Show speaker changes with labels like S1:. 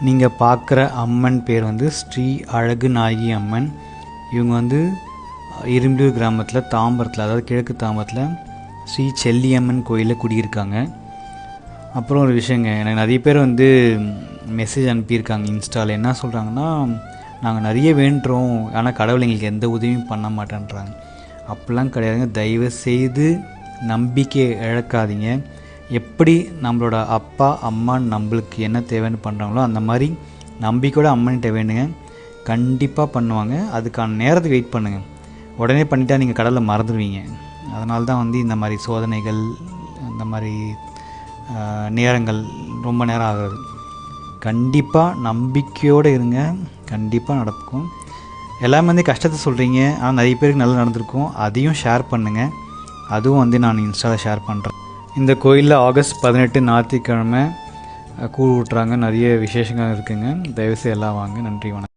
S1: நீங்கள் பார்க்குற அம்மன் பேர் வந்து ஸ்ரீ அழகு நாயகி அம்மன். இவங்க வந்து இரும்பூர் கிராமத்தில் தாம்பரத்தில் அதாவது கிழக்கு தாம்பரத்தில் ஸ்ரீ செல்லியம்மன் கோயிலில் குடியிருக்காங்க. அப்புறம் ஒரு விஷயங்க எனக்கு நிறைய பேர் வந்து மெசேஜ் அனுப்பியிருக்காங்க இன்ஸ்டாவில் என்ன சொல்கிறாங்கன்னா நாங்கள் நிறைய வேண்டுறோம் ஆனால் கடவுள் எங்களுக்கு எந்த உதவியும் பண்ண மாட்டேன்றாங்க. அப்படிலாம் கிடையாதுங்க. தயவு செய்து நம்பிக்கை இழக்காதீங்க. எப்படி நம்மளோட அப்பா அம்மா நம்மளுக்கு என்ன தேவைன்னு பண்ணுறாங்களோ அந்த மாதிரி நம்பிக்கையோட அம்மன்கிட்ட வேணுங்க. கண்டிப்பாக பண்ணுவாங்க. அதுக்கான நேரத்துக்கு வெயிட் பண்ணுங்கள் உடனே பண்ணிட்டா நீங்கள் கடலில் மறந்துடுவீங்க. அதனால தான் வந்து இந்த மாதிரி சோதனைகள் இந்த மாதிரி நேரங்கள் ரொம்ப நேரம் ஆகிறது கண்டிப்பாக நம்பிக்கையோடு இருங்க. கண்டிப்பாக நடக்கும். எல்லாமே வந்து கஷ்டத்தை சொல்கிறீங்க ஆனால் நிறைய பேருக்கு நல்லா நடந்திருக்கும். அதையும் ஷேர் பண்ணுங்கள் அதுவும் வந்து நான் இன்ஸ்டாவில் ஷேர் பண்ணுறேன் இந்த கோயிலில் ஆகஸ்ட் பதினெட்டு ஞாயிற்றுக்கிழமை கூழ் ஊட்டுறாங்க. நிறைய விசேஷங்கள் இருக்குங்க. தயவுசெய்து எல்லாம் வாங்க. நன்றி வணக்கம்.